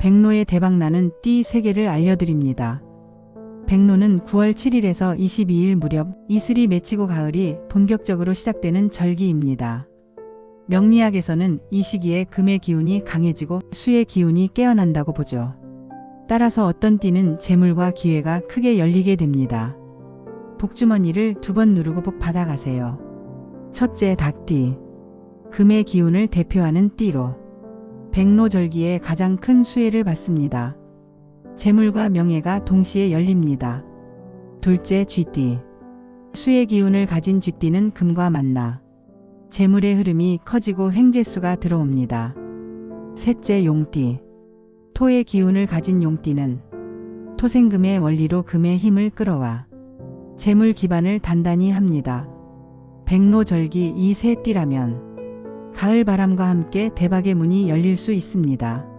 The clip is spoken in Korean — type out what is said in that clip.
백로의 대박나는 띠 3개를 알려드립니다. 백로는 9월 7일에서 22일 무렵 이슬이 맺히고 가을이 본격적으로 시작되는 절기입니다. 명리학에서는 이 시기에 금의 기운이 강해지고 수의 기운이 깨어난다고 보죠. 따라서 어떤 띠는 재물과 기회가 크게 열리게 됩니다. 복주머니를 두 번 누르고 복 받아가세요. 첫째 닭띠. 금의 기운을 대표하는 띠로 백로절기에 가장 큰 수혜를 받습니다. 재물과 명예가 동시에 열립니다. 둘째 쥐띠. 수의 기운을 가진 쥐띠는 금과 만나 재물의 흐름이 커지고 횡재수가 들어옵니다. 셋째 용띠. 토의 기운을 가진 용띠는 토생금의 원리로 금의 힘을 끌어와 재물 기반을 단단히 합니다. 백로절기 이 세 띠라면 가을 바람과 함께 대박의 문이 열릴 수 있습니다.